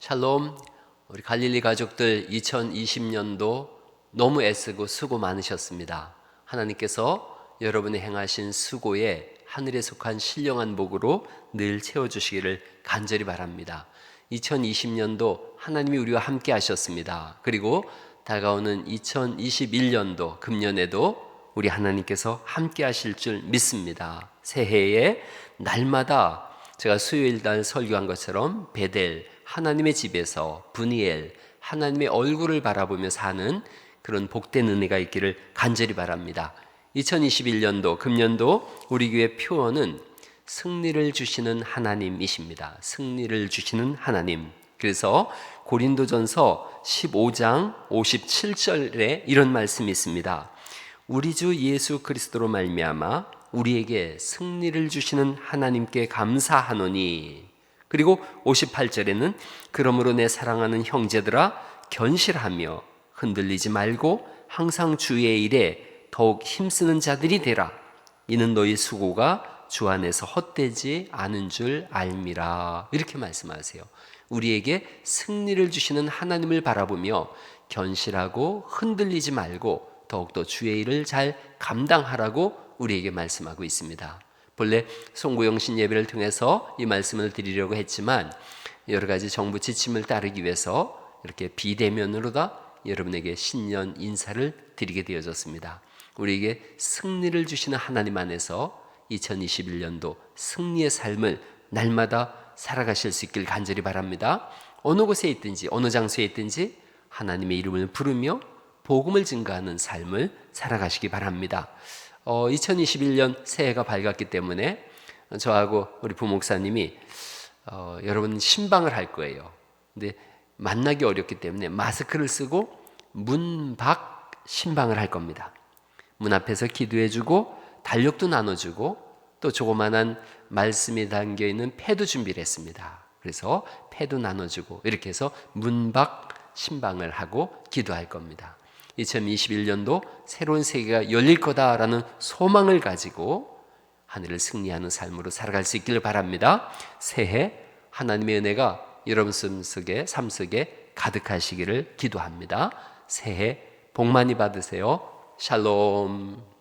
샬롬, 우리 갈릴리 가족들 2020년도 너무 애쓰고 수고 많으셨습니다. 하나님께서 여러분이 행하신 수고에 하늘에 속한 신령한 복으로 늘 채워주시기를 간절히 바랍니다. 2020년도 하나님이 우리와 함께 하셨습니다. 그리고 다가오는 2021년도 금년에도 우리 하나님께서 함께 하실 줄 믿습니다. 새해에 날마다 제가 수요일 날 설교한 것처럼 베델 하나님의 집에서 분이엘 하나님의 얼굴을 바라보며 사는 그런 복된 은혜가 있기를 간절히 바랍니다. 2021년도 금년도 우리 교회 표어는 승리를 주시는 하나님이십니다. 승리를 주시는 하나님. 그래서 고린도전서 15장 57절에 이런 말씀이 있습니다. 우리 주 예수 그리스도로 말미암아 우리에게 승리를 주시는 하나님께 감사하노니 그리고 58절에는 그러므로 내 사랑하는 형제들아 견실하며 흔들리지 말고 항상 주의 일에 더욱 힘쓰는 자들이 되라 이는 너희 수고가 주 안에서 헛되지 않은 줄 알미라 이렇게 말씀하세요. 우리에게 승리를 주시는 하나님을 바라보며 견실하고 흔들리지 말고 더욱더 주의 일을 잘 감당하라고 우리에게 말씀하고 있습니다. 본래 송구영신 예배를 통해서 이 말씀을 드리려고 했지만 여러 가지 정부 지침을 따르기 위해서 이렇게 비대면으로다 여러분에게 신년 인사를 드리게 되어졌습니다. 우리에게 승리를 주시는 하나님 안에서 2021년도 승리의 삶을 날마다 살아가실 수 있길 간절히 바랍니다. 어느 곳에 있든지 어느 장소에 있든지 하나님의 이름을 부르며 복음을 증가하는 삶을 살아가시기 바랍니다. 어, 2021년 새해가 밝았기 때문에 저하고 우리 부목사님이 어, 여러분 신방을 할 거예요. 근데 만나기 어렵기 때문에 마스크를 쓰고 문 밖 신방을 할 겁니다. 문 앞에서 기도해주고 달력도 나눠주고 또 조그만한 말씀이 담겨 있는 패도 준비를 했습니다. 그래서 패도 나눠주고 이렇게 해서 문밖 신방을 하고 기도할 겁니다. 2021년도 새로운 세계가 열릴 거다라는 소망을 가지고 하늘을 승리하는 삶으로 살아갈 수 있기를 바랍니다. 새해 하나님의 은혜가 여러분 삶 속에, 삶 속에 가득하시기를 기도합니다. 새해 복 많이 받으세요. 샬롬.